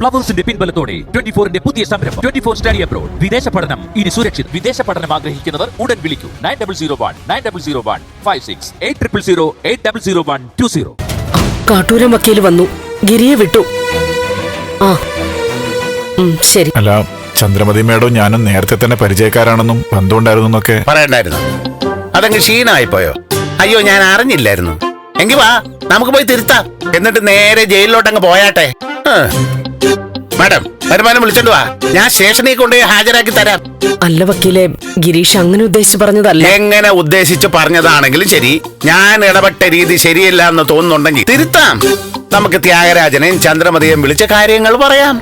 പ്ലവേഴ്സിന്റെ പിൻബലത്തോടെ twenty ഫോറിന്റെ പുതിയ സംരംഭം. Twenty four study abroad. വിദേശ പഠനം. ഇനി സുരക്ഷിത്. വിദേശ പഠനം ആഗ്രഹിക്കുന്നവർ ഉടൻ വിളിക്കൂ. Nine double zero one nine double zero one five six eight triple zero eight double zero one two zero. കാട്ടൂരം വക്കീൽ വന്നു. ഗിരിയെ വിട്ടു. ആ. ശരി. അല്ല ചന്ദ്രമതി മേഡം ഞാനും നേരത്തെ തന്നെ പരിചയക്കാരാണെന്നും ബന്ധമുണ്ടായിരുന്നു എന്നൊക്കെ. പറയണ്ടായിരുന്നു. അതങ്ങ് ക്ഷീണമായി പോയോ അയ്യോ ഞാൻ അറിഞ്ഞില്ലായിരുന്നു. എങ്കി വാ നമുക്ക് പോയി തിരുത്താം. എന്നിട്ട് നേരെ ജയിലിലോട്ടങ്ങ് പോയാട്ടെ. മാഡം വരുമാനം വിളിച്ചോണ്ട് വാ. ഞാൻ സ്റ്റേഷനിൽ കൊണ്ടുപോയി ഹാജരാക്കി തരാം. അല്ല വക്കീലെ ഗിരീഷ് അങ്ങനെ ഉദ്ദേശിച്ച് പറഞ്ഞതല്ല. എങ്ങനെ ഉദ്ദേശിച്ച് പറഞ്ഞതാണെങ്കിലും ശരി. ഞാൻ ഇടപെട്ട രീതി ശരിയല്ല എന്ന് തോന്നുന്നുണ്ടെങ്കിൽ തിരുത്താം. നമുക്ക് ത്യാഗരാജനെയും ചന്ദ്രമതിയെയും വിളിച്ച കാര്യങ്ങൾ പറയാം.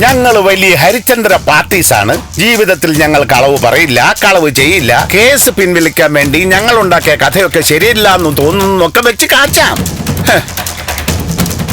ഞങ്ങൾ വലിയ ഹരിചന്ദ്ര പാർട്ടീസാണ്. ജീവിതത്തിൽ ഞങ്ങൾ കളവ് പറയില്ല കളവ് ചെയ്യില്ല. കേസ് പിൻവലിക്കാൻ വേണ്ടി ഞങ്ങൾ ഉണ്ടാക്കിയ കഥയൊക്കെ ശരിയല്ല എന്ന് തോന്നുന്നൊക്കെ വെച്ച് കാച്ചാം.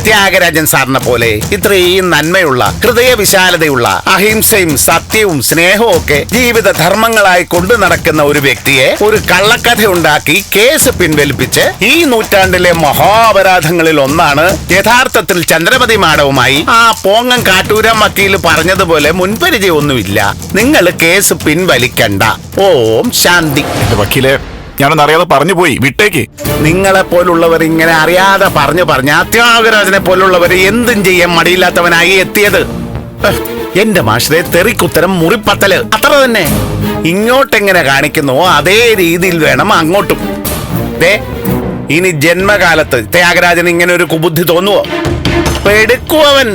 ത്യാഗരാജൻ സാറിനെ പോലെ ഇത്രയും നന്മയുള്ള ഹൃദയവിശാലതയുള്ള അഹിംസയും സത്യവും സ്നേഹവും ഒക്കെ ജീവിത ധർമ്മങ്ങളായി കൊണ്ടു നടക്കുന്ന ഒരു വ്യക്തിയെ ഒരു കള്ളക്കഥ ഉണ്ടാക്കി കേസ് പിൻവലിപ്പിച്ച് ഈ നൂറ്റാണ്ടിലെ മഹാപരാധങ്ങളിൽ ഒന്നാണ് യഥാർത്ഥത്തിൽ ചന്ദ്രമതി മാഡവുമായി ആ പോങ്ങം കാട്ടൂരം വക്കീൽ പറഞ്ഞതുപോലെ മുൻപരിചയമൊന്നുമില്ല. നിങ്ങൾ കേസ് പിൻവലിക്കണ്ട. ഓം ശാന്തി. വക്കീലെ ഞാനൊന്നും അറിയാതെ പറഞ്ഞു പോയി. വിട്ടേക്ക്. നിങ്ങളെ പോലുള്ളവർ ഇങ്ങനെ അറിയാതെ പറഞ്ഞു പറഞ്ഞ ത്യാഗരാജനെ പോലുള്ളവർ എന്തും ചെയ്യാൻ മടിയില്ലാത്തവനായി എത്തിയത്. എന്റെ മാഷിലെ തെറിക്കുത്തരം മുറിപ്പത്തൽ. അത്ര തന്നെ. ഇങ്ങോട്ടെങ്ങനെ കാണിക്കുന്നുവോ അതേ രീതിയിൽ വേണം അങ്ങോട്ടും. ദേ ഇനി ജന്മകാലത്ത് ത്യാഗരാജൻ ഇങ്ങനെ ഒരു കുബുദ്ധി തോന്നുവോ? പെടുക്കുവൻ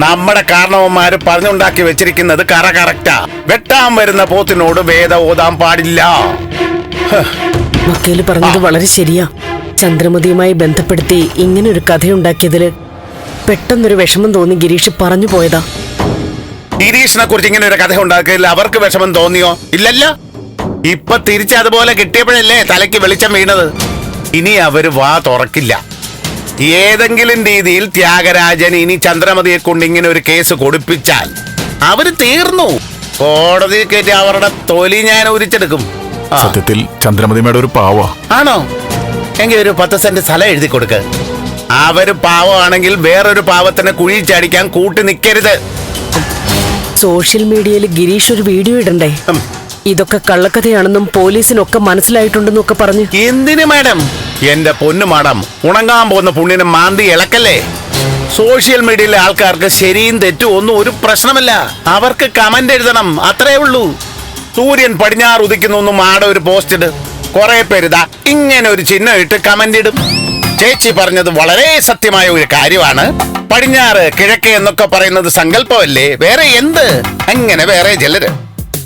നമ്മുടെ കാരണവന്മാര് പറഞ്ഞുണ്ടാക്കി വെച്ചിരിക്കുന്നത് കറ കറക്റ്റാ. വെട്ടാൻ വരുന്ന പോത്തിനോട് വേദ ഓതാൻ പാടില്ല. വക്കീൽ പറഞ്ഞത് വളരെ ശരിയാ. ചന്ദ്രമതിയുമായി ബന്ധപ്പെടുത്തി ഇങ്ങനെ ഒരു കഥയുണ്ടാക്കിയതിൽ പെട്ടെന്നൊരു വിഷമം തോന്നി ഗിരീഷ് പറഞ്ഞു പോയതാ. ഗിരീഷിനെ കുറിച്ച് ഇങ്ങനെ ഒരു കഥ ഉണ്ടാക്കിയതിൽ അവർക്ക് വിഷമം തോന്നിയോ? ഇല്ലല്ല. ഇപ്പൊ തിരിച്ച് അതുപോലെ കിട്ടിയപ്പോഴല്ലേ തലയ്ക്ക് വെളിച്ചം വീണത്. ഇനി അവർ വാ തുറക്കില്ല. ഏതെങ്കിലും രീതിയിൽ ത്യാഗരാജൻ ഇനി ചന്ദ്രമതിയെ കൊണ്ട് ഇങ്ങനെ ഒരു കേസ് കൊടുപ്പിച്ചാൽ അവർ തീർന്നു. കോടതി കയറ്റി അവരുടെ തൊലി ഞാൻ ഉരിച്ചെടുക്കും. സത്യത്തിൽ ചന്ദ്രമതി മേഡം ഒരു പാവ. ആണോ? എങ്കിൽ ഒരു പത്ത് സെന്റ് സ്ഥലം എഴുതി കൊടുക്ക്. അവർ പാവമാണെങ്കിൽ വേറൊരു പാവത്തിനെ കുഴി ചാടിക്കാൻ കൂട്ടി നിൽക്കരുത് സോഷ്യൽ മീഡിയയിൽ ഗിരീഷ് ഒരു വീഡിയോ ഇടണ്ടേ? ഇതൊക്കെ കള്ളക്കഥയാണെന്നും പോലീസിനൊക്കെ മനസ്സിലായിട്ടുണ്ടെന്നും ഒക്കെ പറഞ്ഞു. എന്തിന് മാഡം? എന്റെ പൊന്നു മാഡം ഉണങ്ങാൻ പോകുന്ന പുണ്യനെ മാന്തി ഇളക്കല്ലേ? സോഷ്യൽ മീഡിയയിലെ ആൾക്കാർക്ക് ശരിയും തെറ്റും ഒന്നും ഒരു പ്രശ്നമല്ല. അവർക്ക് കമന്റ് എഴുതണം അത്രേ ഉള്ളൂ. സൂര്യൻ പടിഞ്ഞാറ് ഉദിക്കുന്നു ആടെ ഒരു പോസ്റ്റ് ഇട്. കുറെ പേരിതാ ഇങ്ങനെ ഒരു ചിഹ്നം ഇട്ട് കമന്റ് ഇടും. ചേച്ചി പറഞ്ഞത് വളരെ സത്യമായ ഒരു കാര്യമാണ്. പടിഞ്ഞാറ് കിഴക്ക് എന്നൊക്കെ പറയുന്നത് സങ്കല്പമല്ലേ? വേറെ എന്ത്? അങ്ങനെ വേറെ ചിലര്?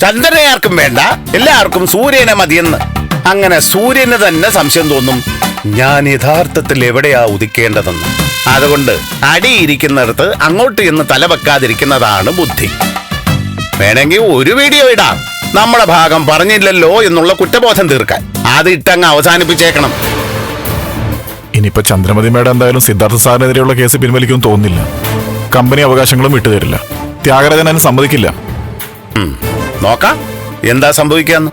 ചന്ദ്രനെ ആർക്കും വേണ്ട. എല്ലാവർക്കും സൂര്യനെ മതിയെന്ന്. അങ്ങനെ സൂര്യന് തന്നെ സംശയം തോന്നും. ഞാൻ യഥാർത്ഥത്തിൽ എവിടെയാ ഉദിക്കേണ്ടതെന്ന്. അതുകൊണ്ട് അടിയിരിക്കുന്നിടത്ത് അങ്ങോട്ട് ചെന്ന് തല വെക്കാതിരിക്കുന്നതാണ് ബുദ്ധി. വേണമെങ്കിൽ ഒരു വീഡിയോ ഇടാം. നമ്മുടെ ഭാഗം പറഞ്ഞില്ലല്ലോ എന്നുള്ള കുറ്റബോധം തീർക്കാൻ. അത് ഇട്ടങ്ങ് അവസാനിപ്പിച്ചേക്കണം. ഇനിയിപ്പോ ചന്ദ്രമതി മേഡം എന്തായാലും സിദ്ധാർത്ഥ സാറിനെതിരെയുള്ള കേസ് പിൻവലിക്കുമെന്ന് തോന്നുന്നില്ല. കമ്പനി അവകാശങ്ങളും വിട്ടുതരില്ല ത്യാഗരാജൻ അതിന് സമ്മതിക്കില്ല. നോക്കാം. എന്താ സംഭവിക്കാന്ന്?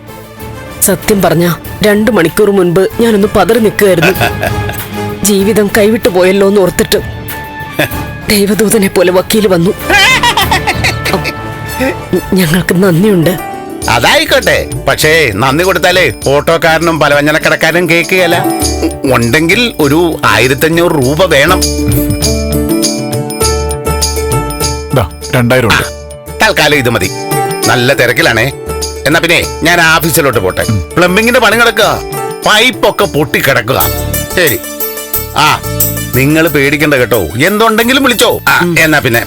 സത്യം പറഞ്ഞ രണ്ടു മണിക്കൂർ മുൻപ് ഞാനൊന്ന് പതറി നിൽക്കുകയായിരുന്നു ജീവിതം കൈവിട്ടു പോയല്ലോ എന്ന് ഓർത്തിട്ട് ദൈവദൂതനെ പോലെ വക്കീൽ വന്നു. ഞങ്ങൾക്ക് നന്ദിയുണ്ട്. അതായിക്കോട്ടെ. പക്ഷേ നന്ദി കൊടുത്താലേ ഓട്ടോക്കാരനും പലവഞ്ഞനക്കടക്കാരനും കേൾക്കുകയല്ല. ഉണ്ടെങ്കിൽ ഒരു ആയിരത്തഞ്ഞൂറ് രൂപ വേണം. രണ്ടായിരം തൽക്കാലം ഇത് മതി. നല്ല തിരക്കിലാണേ. എന്നാ പിന്നെ ഞാൻ ഓഫീസിലോട്ട് പോട്ടെ. പ്ലംബിങ്ങിന്റെ പണി കിടക്കുക പൈപ്പൊക്കെ പൊട്ടിക്കിടക്കുക. ശരി. ആ നിങ്ങൾ പേടിക്കണ്ട കേട്ടോ. എന്തുണ്ടെങ്കിലും വിളിച്ചോ. എന്നാ പിന്നെ.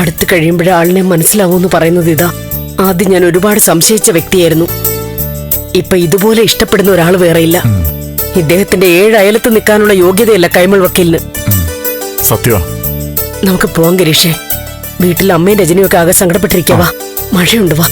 അടുത്ത് കഴിയുമ്പോഴേ ആളിനെ മനസ്സിലാവൂന്ന് പറയുന്നത് ഇതാ. ആദ്യം ഞാൻ ഒരുപാട് സംശയിച്ച വ്യക്തിയായിരുന്നു. ഇപ്പൊ ഇതുപോലെ ഇഷ്ടപ്പെടുന്ന ഒരാൾ വേറെയില്ല. ഇദ്ദേഹത്തിന്റെ ഏഴ് അയലത്ത് നിൽക്കാനുള്ള യോഗ്യതയല്ല കൈമൾ വക്കീലിന്. നമുക്ക് പോവാം ഗരീഷേ. വീട്ടിൽ അമ്മയും രജനിയും ഒക്കെ ആകെ സങ്കടപ്പെട്ടിരിക്കാവാ. മഴയുണ്ട് വാ.